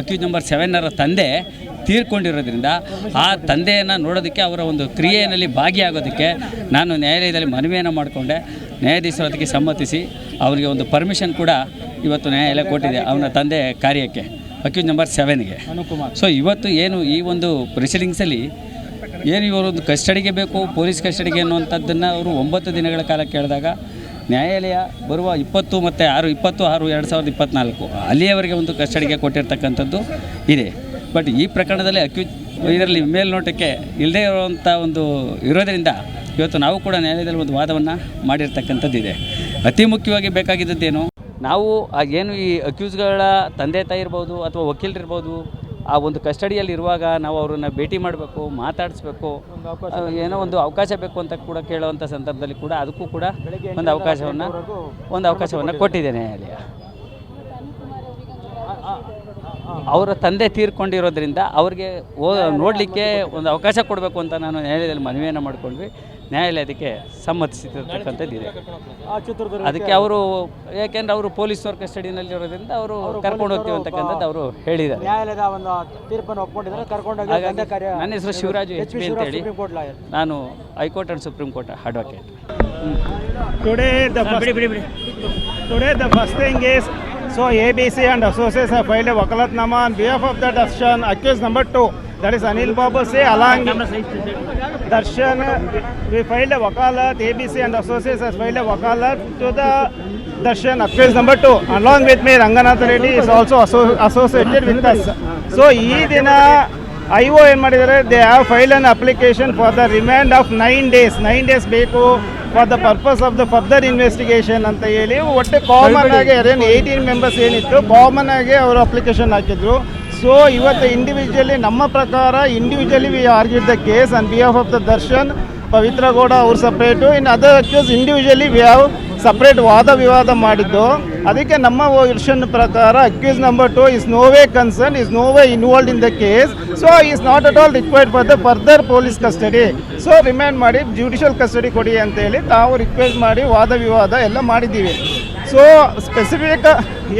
Accuse number ಸೆವೆನ್ನರ ತಂದೆ ತೀರ್ಕೊಂಡಿರೋದ್ರಿಂದ ಆ ತಂದೆಯನ್ನು ನೋಡೋದಕ್ಕೆ ಅವರ ಒಂದು ಕ್ರಿಯೆಯಲ್ಲಿ ಭಾಗಿಯಾಗೋದಕ್ಕೆ ನಾನು ನ್ಯಾಯಾಲಯದಲ್ಲಿ ಮನವಿಯನ್ನು ಮಾಡಿಕೊಂಡೆ. ನ್ಯಾಯಾಧೀಶರು ಅದಕ್ಕೆ ಸಮ್ಮತಿಸಿ ಅವರಿಗೆ ಒಂದು ಪರ್ಮಿಷನ್ ಕೂಡ ಇವತ್ತು ನ್ಯಾಯಾಲಯ ಕೊಟ್ಟಿದೆ ಅವನ ತಂದೆ ಕಾರ್ಯಕ್ಕೆ ಅಕ್ಯೂಸ್ ನಂಬರ್ ಸೆವೆನ್ಗೆ ಸೊ ಇವತ್ತು ಏನು ಈ ಒಂದು ಪ್ರೊಸೀಡಿಂಗ್ಸಲ್ಲಿ ಏನು ಇವರೊಂದು ಕಸ್ಟಡಿಗೆ ಬೇಕು ಪೊಲೀಸ್ ಕಸ್ಟಡಿಗೆ ಅನ್ನುವಂಥದ್ದನ್ನು ಅವರು ಒಂಬತ್ತು ದಿನಗಳ ಕಾಲ ಕೇಳಿದಾಗ ನ್ಯಾಯಾಲಯ ಬರುವ ಇಪ್ಪತ್ತು ಮತ್ತು ಆರು, ಇಪ್ಪತ್ತು ಆರು ಎರಡು ಸಾವಿರದ ಇಪ್ಪತ್ತ್ನಾಲ್ಕು ಅಲ್ಲಿಯವರೆಗೆ ಒಂದು ಕಸ್ಟಡಿಗೆ ಕೊಟ್ಟಿರ್ತಕ್ಕಂಥದ್ದು ಇದೆ. ಬಟ್ ಈ ಪ್ರಕರಣದಲ್ಲಿ ಅಕ್ಯು ಇದರಲ್ಲಿ ಮೇಲ್ನೋಟಕ್ಕೆ ಇಲ್ಲದೇ ಇರುವಂಥ ಒಂದು ಇರೋದರಿಂದ ಇವತ್ತು ನಾವು ಕೂಡ ನ್ಯಾಯಾಲಯದಲ್ಲಿ ಒಂದು ವಾದವನ್ನು ಮಾಡಿರ್ತಕ್ಕಂಥದ್ದಿದೆ ಅತಿ ಮುಖ್ಯವಾಗಿ ಬೇಕಾಗಿದ್ದದ್ದೇನು? ನಾವು ಏನು ಈ ಅಕ್ಯೂಸ್ಗಳ ತಂದೆ ತಾಯಿ ಇರ್ಬೋದು ಅಥವಾ ವಕೀಲರಿರ್ಬೋದು ಆ ಒಂದು ಕಸ್ಟಡಿಯಲ್ಲಿ ಇರುವಾಗ ನಾವು ಅವರನ್ನು ಭೇಟಿ ಮಾಡಬೇಕು ಮಾತಾಡಿಸ್ಬೇಕು ಏನೋ ಒಂದು ಅವಕಾಶ ಬೇಕು ಅಂತ ಕೂಡ ಕೇಳುವಂಥ ಸಂದರ್ಭದಲ್ಲಿ ಕೂಡ ಅದಕ್ಕೂ ಕೂಡ ಒಂದು ಅವಕಾಶವನ್ನು ಒಂದು ಅವಕಾಶವನ್ನು ಕೊಟ್ಟಿದ್ದೇನೆ. ನ್ಯಾಯಾಲಯ ಅವರ ತಂದೆ ತೀರ್ಕೊಂಡಿರೋದ್ರಿಂದ ಅವ್ರಿಗೆ ಓ ನೋಡಲಿಕ್ಕೆ ಒಂದು ಅವಕಾಶ ಕೊಡಬೇಕು ಅಂತ ನಾನು ನ್ಯಾಯಾಲಯದಲ್ಲಿ ಮನವಿಯನ್ನು ಮಾಡಿಕೊಂಡ್ವಿ. ನ್ಯಾಯಾಲಯ ಅದಕ್ಕೆ ಸಮ್ಮತಿಸಿರ್ತಕ್ಕಂಥದ್ದಿದೆ ಅದಕ್ಕೆ ಅವರು ಯಾಕೆಂದ್ರೆ ಅವರು ಪೊಲೀಸವ್ರ ಸ್ಟಡಿನಲ್ಲಿ ಇರೋದ್ರಿಂದ ಅವರು ಕರ್ಕೊಂಡು ಹೋಗ್ತೀವಿ ಅಂತಕ್ಕಂಥದ್ದು ಅವರು ಹೇಳಿದ್ದಾರೆ. ನ್ಯಾಯಾಲಯದ ಒಂದು ತೀರ್ಪನ್ನು ಒಪ್ಕೊಂಡಿದ್ದಾರೆ. ಕರ್ಕೊಂಡು ನನ್ನ ಹೆಸರು ಶಿವರಾಜು ಎಚ್ ಪಿ ಅಂತ ಹೇಳಿ ನಾನು high court and supreme court advocate. Today the ಬಿಡಿ ಬಿಡಿ today thing is so ABC and associates have filed a wakalatnama on behalf of the Darshan accused number two that is Anil Babu say along Darshan we filed a wakalat ABC and associates has filed a wakalat to the Darshan accused number two along with me Ranganath Reddy is also associated with us so ಈ ದಿನ I O ಏನು ಮಾಡಿದ್ದಾರೆ they have file an application for the remand of nine days nine days ಬೇಕು for the purpose of the further investigation ಅಂತ ಹೇಳಿ ಒಟ್ಟು common ಆಗಿ ಅದೇನು ಏಯ್ಟೀನ್ ಮೆಂಬರ್ಸ್ ಏನಿತ್ತು ಕಾಮನ್ ಆಗಿ ಅವರು ಅಪ್ಲಿಕೇಶನ್ ಹಾಕಿದ್ರು. ಸೊ ಇವತ್ತು ಇಂಡಿವಿಜುವಲಿ ನಮ್ಮ ಪ್ರಕಾರ individually we argued the case on behalf of the Darshan Pavithra Gowda ಅವ್ರು separate in other accused individually we have separate ವಾದ ವಿವಾದ ಮಾಡಿದ್ದು. ಅದಕ್ಕೆ ನಮ್ಮ ವರ್ಷನ್ ಪ್ರಕಾರ accused number two is no way concern is no way involved in the case so is not at all required for the further police custody so remand ಮಾಡಿ judicial custody ಕೊಡಿ ಅಂತೇಳಿ ತಾವು ರಿಕ್ವೆಸ್ಟ್ ಮಾಡಿ ವಾದ ವಿವಾದ ಎಲ್ಲ ಮಾಡಿದ್ದೀವಿ. ಸೊ ಸ್ಪೆಸಿಫಿಕ್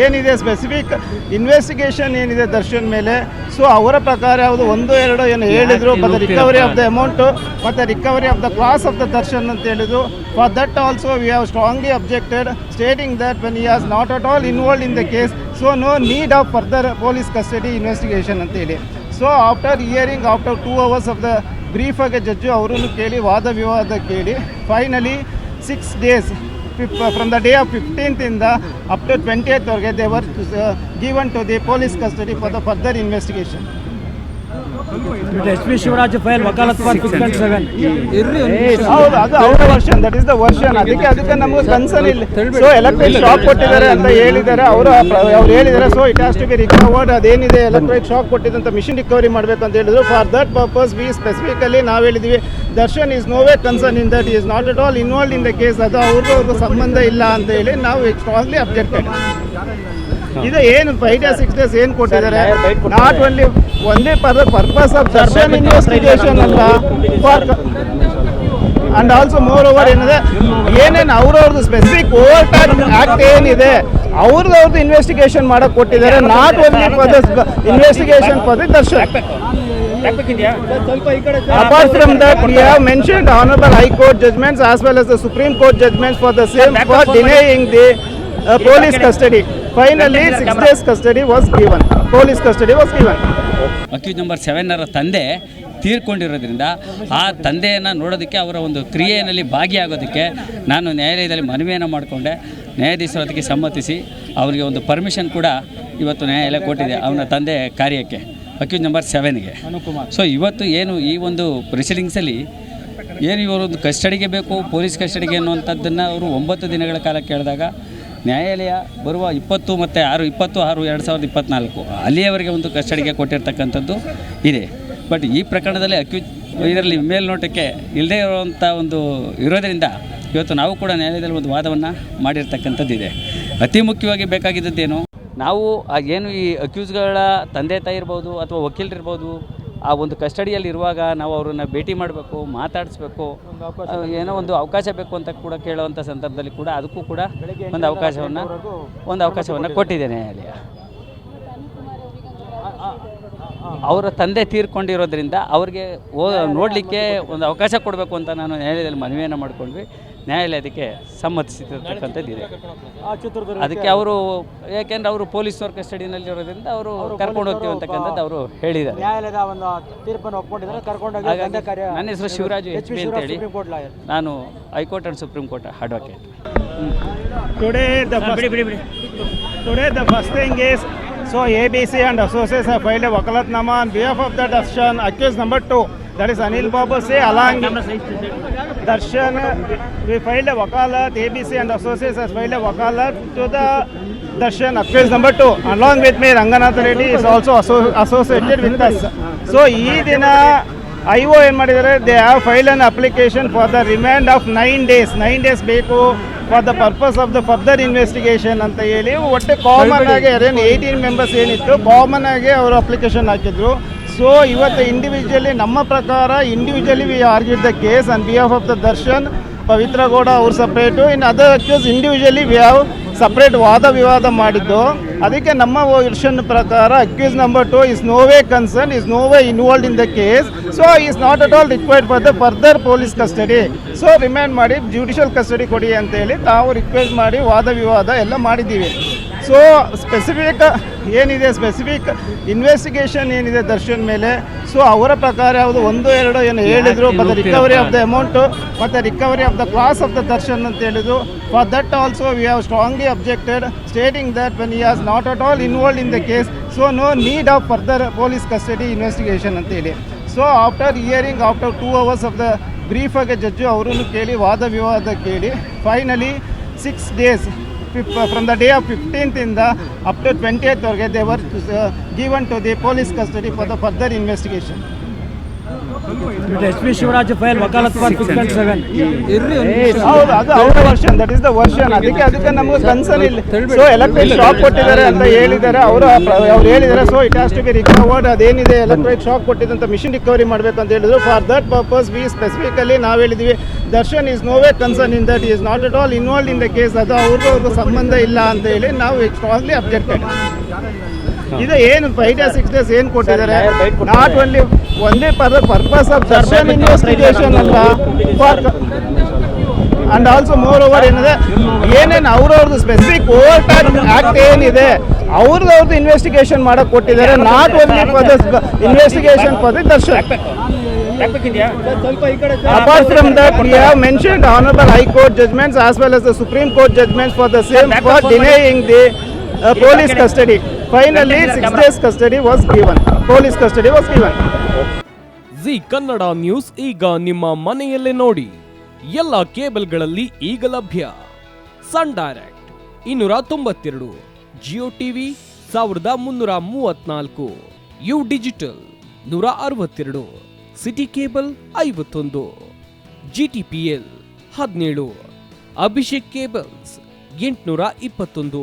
ಏನಿದೆ ಸ್ಪೆಸಿಫಿಕ್ ಇನ್ವೆಸ್ಟಿಗೇಷನ್ ಏನಿದೆ ದರ್ಶನ್ ಮೇಲೆ? ಸೊ ಅವರ ಪ್ರಕಾರ ಯಾವುದು ಒಂದು, ಎರಡು ಏನು ಹೇಳಿದ್ರು ಮತ್ತು ರಿಕವರಿ ಆಫ್ ದ ಅಮೌಂಟು ಮತ್ತು recovery of the clothes of the Darshan ಅಂತ ಹೇಳಿದ್ರು. For that also we have strongly objected stating that when he has not at all involved in the case so no need of further police custody investigation ಅಂತೇಳಿ so after hearing after two hours of the ಬ್ರೀಫಾಗಿ judge ಅವರನ್ನು ಕೇಳಿ, ವಾದ ವಿವಾದ ಕೇಳಿ finally six days from the day of ಫಿಫ್ಟೀನ್ತಿಂದ up to ಟ್ವೆಂಟಿಯತ್ವರೆಗೆ they were given to the police custody for the further investigation H P Shivaraj file vakalat for six and seven ಹೌದು ಅದು ಅವರ version that is the version ಅದಕ್ಕೆ ಅದಕ್ಕೆ ನಮಗೆ concern ಇಲ್ಲ. So electric shock ಕೊಟ್ಟಿದ್ದಾರೆ ಅಂತ ಹೇಳಿದ್ದಾರೆ. ಅವರು ಅವ್ರು ಹೇಳಿದ್ದಾರೆ. So it has to be recovered ಅದೇನಿದೆ? Electric shock ಕೊಟ್ಟಿದ್ದಂತ ಮಿಷಿನ್ ರಿಕವರಿ ಮಾಡಬೇಕು ಅಂತ ಹೇಳಿದ್ರು. For that purpose we specifically ನಾವು ಹೇಳಿದ್ವಿ Darshan is no way concern in that is not at all involve in the case ಅದು ಅವ್ರಿಗೂ ಅವ್ರಿಗೂ ಸಂಬಂಧ ಇಲ್ಲ ಅಂತ ಹೇಳಿ ನಾವು ಸ್ಟ್ರಾಂಗ್ಲಿ ಅಬ್ಜೆಕ್ಟೆಡ್ ಇದು ಏನು ಫೈವ್ ಡೇಸ್ ಸಿಕ್ಸ್ ಡೇಸ್ ಏನು ಕೊಟ್ಟಿದ್ದಾರೆ? ನಾಟ್ ಓನ್ಲಿ ಒಂದೇ per purpose of Darshan investigation ಅಲ್ಲ for and also moreover ಏನಿದೆ ಏನೇನು ಅವ್ರವ್ರದ್ದು ಸ್ಪೆಸಿಫಿಕ್ ಓವರ್ ಆಕ್ಟ್ ಏನಿದೆ ಅವ್ರದ್ದು ಅವ್ರದ್ದು ಇನ್ವೆಸ್ಟಿಗೇಷನ್ ಮಾಡೋಕೆ ಕೊಟ್ಟಿದ್ದಾರೆ. Not only for the investigation for the Darshan Apart from that, we have mentioned honorable High Court judgments as well as supreme court Court for for same for for the police uh, police six days custody was given police custody was given. Accused number ಸೆವೆನ್ನರ ತಂದೆ ತೀರ್ಕೊಂಡಿರೋದ್ರಿಂದ ಆ ತಂದೆಯನ್ನು ನೋಡೋದಕ್ಕೆ ಅವರ ಒಂದು ಕ್ರಿಯೆಯಲ್ಲಿ ಭಾಗಿಯಾಗೋದಕ್ಕೆ ನಾನು ನ್ಯಾಯಾಲಯದಲ್ಲಿ ಮನವಿಯನ್ನು ಮಾಡಿಕೊಂಡೆ. ನ್ಯಾಯಾಧೀಶರು ಅದಕ್ಕೆ ಸಮ್ಮತಿಸಿ ಅವರಿಗೆ ಒಂದು ಪರ್ಮಿಷನ್ ಕೂಡ ಇವತ್ತು ನ್ಯಾಯಾಲಯ ಕೊಟ್ಟಿದೆ ಅವನ ತಂದೆ ಕಾರ್ಯಕ್ಕೆ ಅಕ್ಯೂಸ್ ನಂಬರ್ ಸೆವೆನ್ಗೆ ಸೊ ಇವತ್ತು ಏನು ಈ ಒಂದು ಪ್ರೊಸೀಡಿಂಗ್ಸಲ್ಲಿ ಏನು ಇವರೊಂದು ಕಸ್ಟಡಿಗೆ ಬೇಕು ಪೊಲೀಸ್ ಕಸ್ಟಡಿಗೆ ಅನ್ನುವಂಥದ್ದನ್ನು ಅವರು ಒಂಬತ್ತು ದಿನಗಳ ಕಾಲ ಕೇಳಿದಾಗ ನ್ಯಾಯಾಲಯ ಬರುವ ಇಪ್ಪತ್ತು ಮತ್ತು ಆರು, ಇಪ್ಪತ್ತು ಆರು ಎರಡು ಸಾವಿರದ ಇಪ್ಪತ್ತ್ನಾಲ್ಕು ಅಲ್ಲಿಯವರೆಗೆ ಒಂದು ಕಸ್ಟಡಿಗೆ ಕೊಟ್ಟಿರ್ತಕ್ಕಂಥದ್ದು ಇದೆ. ಬಟ್ ಈ ಪ್ರಕರಣದಲ್ಲಿ ಅಕ್ಯೂ ಇದರಲ್ಲಿ ಮೇಲ್ನೋಟಕ್ಕೆ ಇಲ್ಲದೇ ಇರುವಂಥ ಒಂದು ಇರೋದರಿಂದ ಇವತ್ತು ನಾವು ಕೂಡ ನ್ಯಾಯಾಲಯದಲ್ಲಿ ಒಂದು ವಾದವನ್ನು ಮಾಡಿರ್ತಕ್ಕಂಥದ್ದಿದೆ ಅತಿ ಮುಖ್ಯವಾಗಿ ಬೇಕಾಗಿದ್ದದ್ದೇನು? ನಾವು ಏನು ಈ ಅಕ್ಯೂಸ್ಗಳ ತಂದೆ ತಾಯಿ ಇರ್ಬೋದು ಅಥವಾ ವಕೀಲರಿರ್ಬೋದು ಆ ಒಂದು ಕಸ್ಟಡಿಯಲ್ಲಿ ಇರುವಾಗ ನಾವು ಅವರನ್ನು ಭೇಟಿ ಮಾಡಬೇಕು ಮಾತಾಡಿಸ್ಬೇಕು ಏನೋ ಒಂದು ಅವಕಾಶ ಬೇಕು ಅಂತ ಕೂಡ ಕೇಳುವಂಥ ಸಂದರ್ಭದಲ್ಲಿ ಕೂಡ ಅದಕ್ಕೂ ಕೂಡ ಒಂದು ಅವಕಾಶವನ್ನು ಒಂದು ಅವಕಾಶವನ್ನು ಕೊಟ್ಟಿದ್ದೇನೆ ನ್ಯಾಯಾಲಯ ಅವರ ತಂದೆ ತೀರ್ಕೊಂಡಿರೋದ್ರಿಂದ ಅವ್ರಿಗೆ ಓ ನೋಡಲಿಕ್ಕೆ ಒಂದು ಅವಕಾಶ ಕೊಡಬೇಕು ಅಂತ ನಾನು ನ್ಯಾಯಾಲಯದಲ್ಲಿ ಮನವಿಯನ್ನು ಮಾಡಿಕೊಂಡ್ವಿ. ನ್ಯಾಯಾಲಯ ಅದಕ್ಕೆ ಸಮ್ಮತಿಸಿರ್ತಕ್ಕಂಥದ್ದು ಇದೆ. ಅದಕ್ಕೆ ಅವರು ಯಾಕೆಂದ್ರೆ ಅವರು ಪೊಲೀಸ್ನವ್ರ ಕಸ್ಟಡಿನಲ್ಲಿ ಇರೋದ್ರಿಂದ ಅವರು ಕರ್ಕೊಂಡು ಹೋಗ್ತೀವಿ ಅಂತಕ್ಕಂಥದ್ದು ಅವರು ಹೇಳಿದ್ದಾರೆ. ನ್ಯಾಯಾಲಯದ ಒಂದು ತೀರ್ಪನ್ನು ಒಪ್ಕೊಂಡಿದ್ದಾರೆ ಕರ್ಕೊಂಡು ನನ್ನ ಹೆಸರು ಶಿವರಾಜು ಎಚ್ ಪಿ ಅಂತ ಹೇಳಿ ಕೋರ್ಟ್ ನಾನು high court and supreme court advocate Today the first, today the first thing is so ABC and associates have filed a wakalatnama on behalf of Darshan accused number two. That is Anil Babu C along Darshan we filed vakalat A B C and association filed a vakalat to the Darshan ಅಫೇಸ್ number two along with me Ranganatha Reddy is also associated with us so ಈ ದಿನ I O ಏನು ಮಾಡಿದ್ದಾರೆ? They have file an application for the remand of nine days nine days ಬೇಕು for the purpose of the further investigation ಅಂತ ಹೇಳಿ ಒಟ್ಟು common ಆಗಿ ಅರೆನ್ ಏಯ್ಟೀನ್ ಮೆಂಬರ್ಸ್ ಏನಿತ್ತು ಕಾಮನ್ ಆಗಿ ಅವರು ಅಪ್ಲಿಕೇಶನ್ ಹಾಕಿದ್ರು. ಸೊ ಇವತ್ತು ಇಂಡಿವಿಜುವಲಿ ನಮ್ಮ ಪ್ರಕಾರ individually we argued the case on behalf of the Darshan Pavithra Gowda ಅವ್ರು separate in other accused individually we have separate ವಾದ ವಿವಾದ ಮಾಡಿದ್ದು. ಅದಕ್ಕೆ ನಮ್ಮ ವರ್ಷನ್ ಪ್ರಕಾರ accused number two is no way concern is no way involved in the case so is not at all required for the further police custody so remand ಮಾಡಿ judicial custody ಕೊಡಿ ಅಂತೇಳಿ ತಾವು ರಿಕ್ವೆಸ್ಟ್ ಮಾಡಿ ವಾದ ವಿವಾದ ಎಲ್ಲ ಮಾಡಿದ್ದೀವಿ. ಸೊ ಸ್ಪೆಸಿಫಿಕ್ ಏನಿದೆ? ಸ್ಪೆಸಿಫಿಕ್ ಇನ್ವೆಸ್ಟಿಗೇಷನ್ ಏನಿದೆ ದರ್ಶನ್ ಮೇಲೆ? ಸೊ ಅವರ ಪ್ರಕಾರ ಯಾವುದು ಒಂದು ಎರಡು ಏನು ಹೇಳಿದರು ಮತ್ತು ರಿಕವರಿ ಆಫ್ ದ ಅಮೌಂಟು ಮತ್ತು recovery of the clothes of the Darshan ಅಂತ ಹೇಳಿದ್ರು. For that also we have strongly objected stating that when he as not at all involved in the case so no need of further police custody investigation ಅಂತೇಳಿ so after hearing after two hours of the ಬ್ರೀಫಾಗಿ judge ಅವರನ್ನು ಕೇಳಿ ವಾದ ವಿವಾದ ಕೇಳಿ finally six days from the day of fifteenth ಇಂದ up to twenty ವರೆಗೆ they were given to the police custody for the further investigation S P Shivaraj file ವಕಾಲತ್ seven ಹೌದು ಅದು ಅವರ version that is the version ಅದಕ್ಕೆ ಅದಕ್ಕೆ ನಮಗೆ concern ಇಲ್ಲ. So electric shock ಕೊಟ್ಟಿದ್ದಾರೆ ಅಂತ ಹೇಳಿದ್ದಾರೆ. ಅವರು ಅವ್ರು ಹೇಳಿದ್ದಾರೆ so it has to be recovered ಅದೇನಿದೆ electric shock ಕೊಟ್ಟಿದ್ದಂತ ಮಿಷಿನ್ ರಿಕವರಿ ಮಾಡಬೇಕು ಅಂತ ಹೇಳಿದ್ರು. For that purpose we specifically ನಾವು ಹೇಳಿದ್ವಿ Darshan is no way concern in that is not at all involve in the case ಅದು ಅವ್ರಿಗೂ ಅವ್ರಿಗೂ ಸಂಬಂಧ ಇಲ್ಲ ಅಂತ ಹೇಳಿ ನಾವು ಸ್ಟ್ರಾಂಗ್ಲಿ ಅಬ್ಜೆಕ್ಟೆಡ್ ಇದು ಏನು ಫೈವ್ ಡೇಸ್ ಸಿಕ್ಸ್ ಡೇಸ್ ಏನು ಕೊಟ್ಟಿದ್ದಾರೆ? ನಾಟ್ ಓನ್ಲಿ ಒಂದೇ per purpose of Darshan investigation ಅಲ್ಲ for and also moreover ಏನಿದೆ? ಏನೇನು ಅವ್ರವ್ರದ್ದು ಸ್ಪೆಸಿಫಿಕ್ ಕೋರ್ಟ್ ಆಕ್ಟ್ ಏನಿದೆ ಅವ್ರದ್ದು ಅವ್ರದ್ದು ಇನ್ವೆಸ್ಟಿಗೇಷನ್ ಮಾಡಕ್ಕೆ ಕೊಟ್ಟಿದ್ದಾರೆ not only for the investigation for the Darshan Apart from that, we have mentioned Honorable High Court judgments as well as the Supreme Court judgments for the same for denying the custody finally six days custody was given police custody was given Zee Kannada news ಈಗ ನಿಮ್ಮ ಮನೆಯಲ್ಲೇ ನೋಡಿ. ಎಲ್ಲ ಕೇಬಲ್ಗಳಲ್ಲಿ ಈಗ ಲಭ್ಯ. ಸನ್ direct ಇನ್ನೂರ ತೊಂಬತ್ತೆರಡು ಜಿಯೋ ಟಿವಿ ಸಾವಿರದ ಮುನ್ನೂರ ಮೂವತ್ನಾಲ್ಕು ಯು ಡಿಜಿಟಲ್ ನೂರ ಅರವತ್ತೆರಡು ಸಿಟಿ ಕೇಬಲ್ ಐವತ್ತೊಂದು ಜಿ ಟಿ ಪಿ ಎಲ್ ಹದಿನೇಳು ಅಭಿಷೇಕ್ ಕೇಬಲ್ಸ್ ಎಂಟುನೂರ ಇಪ್ಪತ್ತೊಂದು.